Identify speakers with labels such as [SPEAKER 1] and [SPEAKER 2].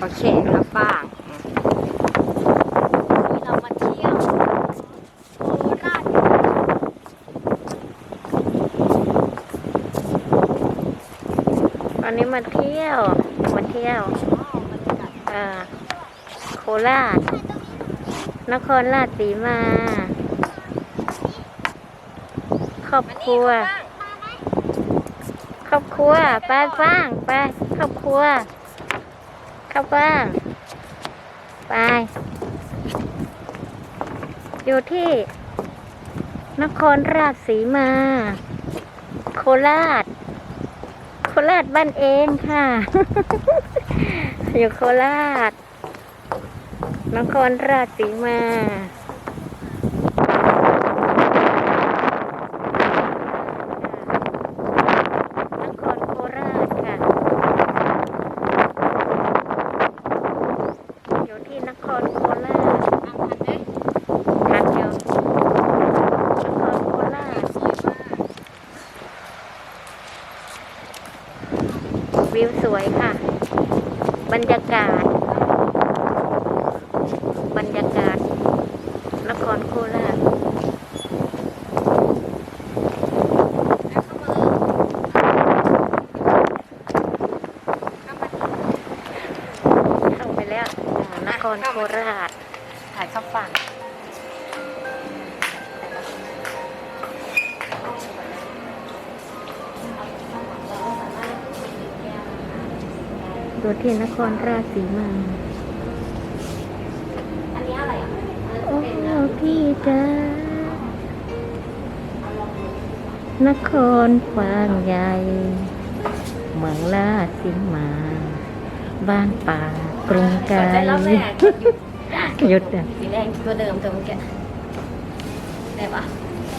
[SPEAKER 1] โอเคครับป้ามีเรามาเที่ยวโคราชวันนี้มาเที่ยวมาเที่ยวอ่อโคราช นครราชสีมา ครอบครัว ครอบครัว ไปฟ้าง ไป ครอบครัว เข้าบ้างไป อยู่ที่ นครราชสีมา โคราช โคราชบ้านเองค่ะ อยู่โคราช นครราชสีมา นครโคราชค่ะ อยู่ที่นครโคราชทันอยู่นครโคราช วิวสวยค่ะ บรรยากาศ บรรยากาศนครโคราชเข้าไปแล้วนครโคราช
[SPEAKER 2] ถ่ายข้าวฝั่ง
[SPEAKER 1] อยู่ที่นครราชสีมา
[SPEAKER 2] อันนี้อะไรอะ
[SPEAKER 1] โอ้พี่จ้านครฟางใหญ่เมืองราชสีมา บ้านป่ากรุงไกล
[SPEAKER 2] ได้แล้วแม่
[SPEAKER 1] หยุดอะ
[SPEAKER 2] สีแดงตัวเดิมตัวเมื่อกี้ได้ปะ